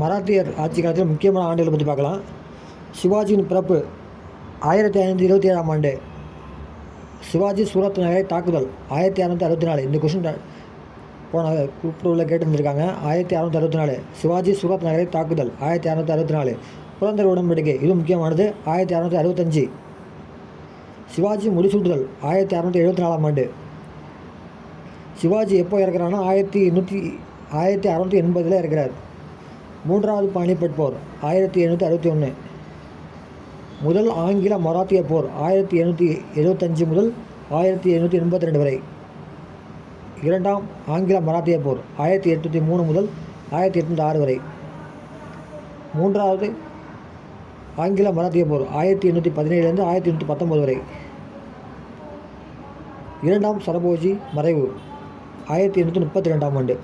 மராத்தியர் ஆட்சி காலத்தில் முக்கியமான ஆண்டுகளை பற்றி பார்க்கலாம். சிவாஜியின் பிறப்பு ஆயிரத்தி ஐநூற்றி இருபத்தி ஏழாம் ஆண்டு. சிவாஜி சூரத் நகரை தாக்குதல் ஆயிரத்தி அறநூற்றி அறுபத்தி நாலு. இந்த கொஷின் போன கூப்பிட்டுள்ள கேட்டுருந்துருக்காங்க. ஆயிரத்தி அறநூற்றி அறுபத்தி நாலு. சிவாஜி சூரத் நகரை தாக்குதல் ஆயிரத்தி அறநூற்றி அறுபத்தி நாலு. புலந்தர் உடன்படிக்கை இது முக்கியமானது. ஆயிரத்தி அறநூற்றி அறுபத்தஞ்சு சிவாஜி முடிசூட்டுதல் ஆயிரத்தி அறநூற்றி எழுபத்தி நாலாம் ஆண்டு. சிவாஜி எப்போ இறக்குறான்னா ஆயிரத்தி எண்ணூற்றி ஆயிரத்தி அறநூற்றி எண்பதில் இருக்கிறார் மூன்றாவது பானிபட் போர் ஆயிரத்தி எழுநூற்றி அறுபத்தி ஒன்று முதல் ஆங்கில மராத்திய போர் ஆயிரத்தி எழுநூற்றி எழுபத்தஞ்சு முதல் ஆயிரத்தி எழுநூற்றி எண்பத்தி ரெண்டு வரை. இரண்டாம் ஆங்கில மராத்திய போர் ஆயிரத்தி எட்நூற்றி மூணு முதல் ஆயிரத்தி எட்நூற்றி ஆறு வரை. மூன்றாவது ஆங்கில மராத்திய போர் ஆயிரத்தி எண்ணூற்றி பதினேழுலேருந்து ஆயிரத்தி எண்ணூற்றி பத்தொம்பது வரை. இரண்டாம் சரபோஜி மறைவு ஆயிரத்தி எண்ணூற்றி முப்பத்தி ரெண்டாம் ஆண்டு.